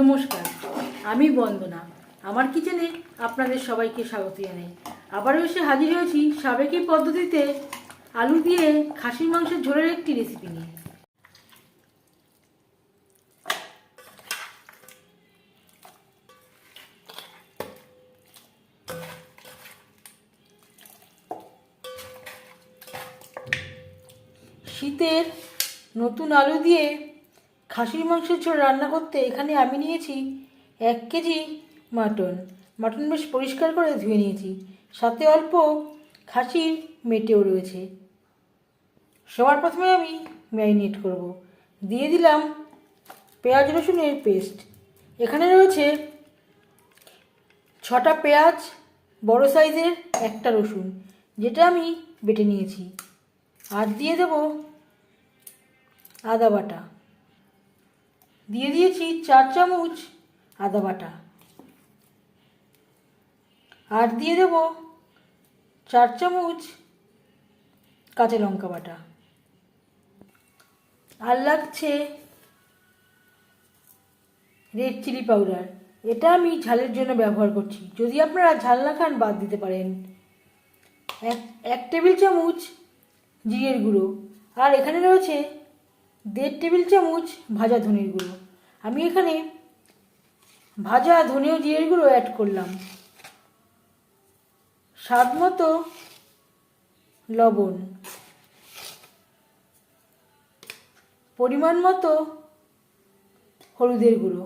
নমস্কার, আমি বন্দনা। আমার কিচেনে আপনাদের সবাইকে স্বাগত জানাই। আবারও এসে হাজির হয়েছি সাবেকি পদ্ধতিতে আলু দিয়ে খাসির মাংসের ঝোলের একটি রেসিপি নিয়ে। শীতের নতুন আলু দিয়ে খাসির মাংসের ঝোল রান্না করতে এখানে আমি নিয়েছি এক কেজি মাটন। মাটন বেশ পরিষ্কার করে ধুয়ে নিয়েছি। সাথে অল্প খাসির মেটেও রয়েছে। সবার প্রথমে আমি ম্যারিনেট করব। দিয়ে দিলাম পেঁয়াজ রসুনের পেস্ট। এখানে রয়েছে ছটা পেঁয়াজ, বড় সাইজের একটা রসুন, যেটা আমি বেটে নিয়েছি। আর দিয়ে দেব আদা বাটা। দিয়ে দিয়েছি চার চামচ আদা বাটা। আর দিয়ে দেব চার চামচ কাঁচা লঙ্কা বাটা। আর লাগছে রেড চিলি পাউডার এটা আমি ঝালের জন্য ব্যবহার করছি। যদি আপনারা ঝাল না খান, বাদ দিতে পারেন। এক এক টেবিল চামচ জিরের গুঁড়ো। আর এখানে রয়েছে দেড় টেবিল চামচ ভাজা ধনের গুঁড়ো। আমি এখানে ভাজা ধনে জিরের গুঁড়ো অ্যাড করলাম। স্বাদ মতো লবণ। পরিমাণ মতো হলুদের গুঁড়ো।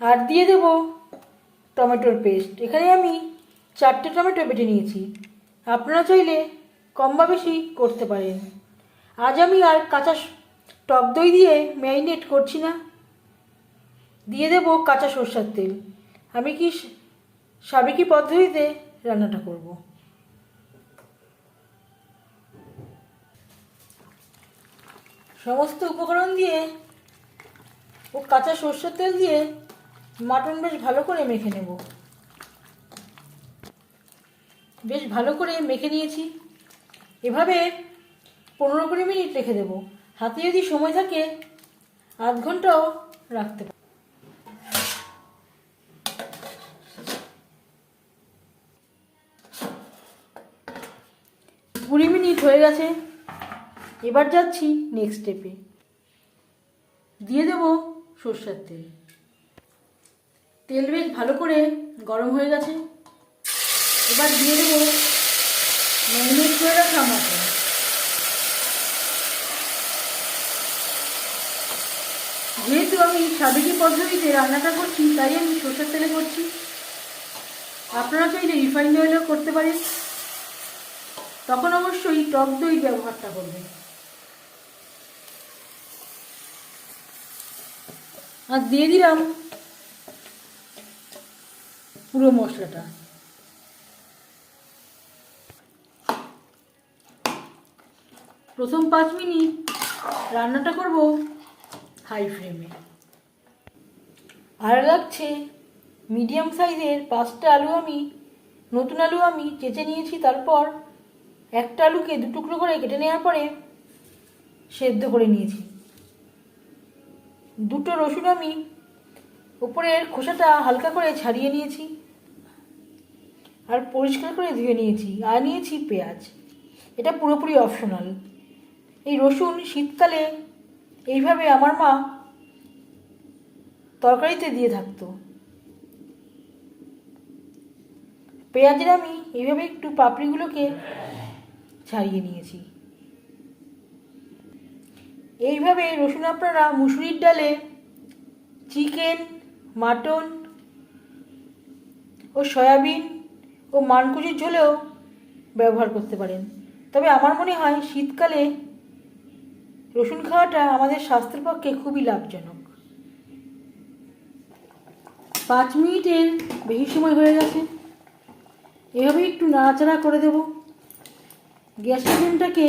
আর দিয়ে দেব টমেটোর পেস্ট। এখানে আমি চারটে টমেটো বেটে নিয়েছি। আপনারা চাইলে কম বা বেশি করতে পারেন। আজ আমি আর কাঁচা টক দই দিয়ে ম্যারিনেট করছি না। দিয়ে দেব কাঁচা সরষার তেল। আমি কি সাবেকি পদ্ধতিতে রান্নাটা করব? সমস্ত উপকরণ দিয়ে ও কাঁচা সরষের তেল দিয়ে মাটন বেশ ভালো করে মেখে নেব। বেশ ভালো করে মেখে নিয়েছি। এভাবে পনেরো কুড়ি মিনিট রেখে দেবো। হাতে যদি সময় থাকে, আধ ঘন্টাও রাখতে পারি। কুড়ি মিনিট হয়ে গেছে। এবার যাচ্ছি নেক্সট স্টেপে দিয়ে দেব সর্ষের তেল। তেল বেশ ভালো করে গরম হয়ে গেছে। এবার দিয়ে দেবো ম্যারিনেট করে রাখা মটন যেহেতু আমি সাবেকি পদ্ধতিতে রান্নাটা করছি, তাই আমি সর্ষের তেলে করছি। আপনারা চাইলে রিফাইন্ড অয়েলও করতে পারেন। তখন অবশ্যই টক দই ব্যবহারটা করবেন। আর দিয়ে দিলাম পুরো মশলাটা। প্রথম পাঁচ মিনিট রান্নাটা করব হাই ফ্লেমে। আর লাগছে। মিডিয়াম সাইজের পাঁচটা আলু আমি, নতুন আলু আমি চেঁচে নিয়েছি, তারপর একটা আলুকে দু টুকরো করে কেটে নেওয়ার পরে সেদ্ধ করে নিয়েছি। দুটো রসুন আমি উপরের খোসাটা হালকা করে ছাড়িয়ে নিয়েছি আর পরিষ্কার করে ধুয়ে নিয়েছি। আর নিয়েছি পেঁয়াজ। এটা পুরোপুরি অপশনাল এই রসুন শীতকালে এইভাবে আমার মা তরকারিতে দিয়ে থাকতো। পেঁয়াজের আমি এইভাবে একটু পাপড়িগুলোকে ছাড়িয়ে নিয়েছি। এইভাবে রসুন আপনারা মুসুরির ডালে চিকেন, মাটন ও সয়াবিন ও মানকুচির ঝোলেও ব্যবহার করতে পারেন। তবে আমার মনে হয় শীতকালে রসুন খাওয়াটা আমাদের স্বাস্থ্যের পক্ষে খুবই লাভজনক। পাঁচ মিনিটের বেশি সময় হয়ে গেছে। এভাবে একটু নাড়াচাড়া করে দেব। গ্যাসের ফ্লেমটাকে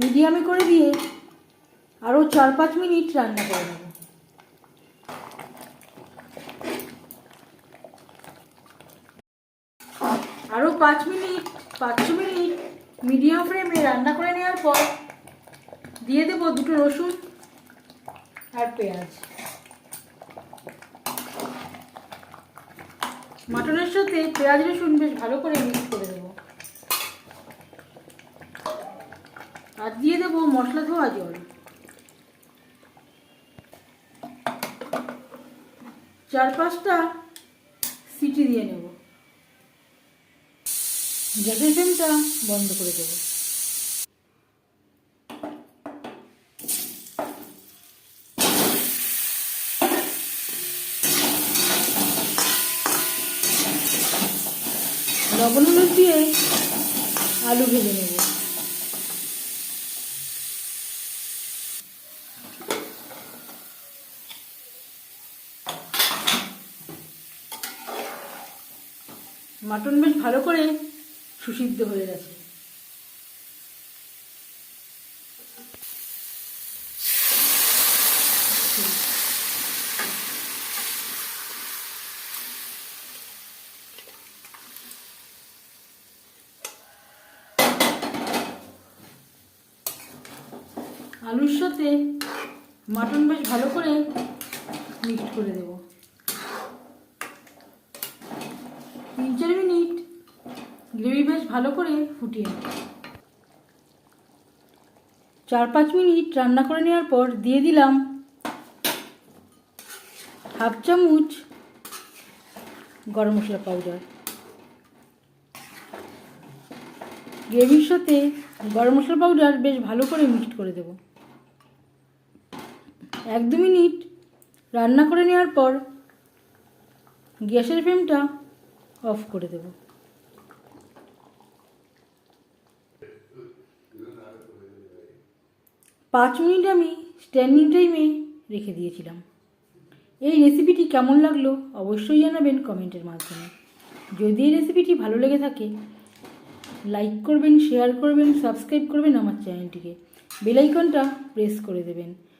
মিডিয়ামে করে দিয়ে আরও চার পাঁচ মিনিট রান্না করে নেব। আরও পাঁচ মিনিট পাঁচ মিনিট মিডিয়াম ফ্লেমে রান্না করে নেওয়ার পর দিয়ে দেবো দুটো রসুন আর পেঁয়াজ। মাটনের সাথে পেঁয়াজ রসুন বেশ ভালো করে মিক্স করে দেবো। আর দিয়ে দেবো মশলা ধোয়া জল। চার পাঁচটা সিটি দিয়ে নেব। গ্যাসের ফ্লেমটা বন্ধ করে দেবো। লবণ হলুদ দিয়ে আলু ভেজে নেব। মাটন বেশ ভালো করে সুসিদ্ধ হয়ে গেছে। আলুর সাথে মাটন বেশ ভালো করে মিক্সড করে দেব। তিন চার মিনিট গ্রেভি বেশ ভালো করে ফুটিয়ে চার পাঁচ মিনিট রান্না করে নেওয়ার পর দিয়ে দিলাম হাফ চামচ গরম মশলা পাউডার। গ্রেভির সাথে গরম মশলা পাউডার বেশ ভালো করে মিক্সড করে দেব। এক দু মিনিট রান্না করে নেওয়ার পর গ্যাসের ফ্লেমটা অফ করে দেব। পাঁচ মিনিট আমি স্ট্যান্ডিং টাইমে রেখে দিয়েছিলাম। এই রেসিপিটি কেমন লাগল অবশ্যই জানাবেন কমেন্টের মাধ্যমে। যদি এই রেসিপিটি ভালো লেগে থাকে লাইক করবেন শেয়ার করবেন সাবস্ক্রাইব করবেন আমার চ্যানেলটিকে বেলাইকনটা প্রেস করে দেবেন।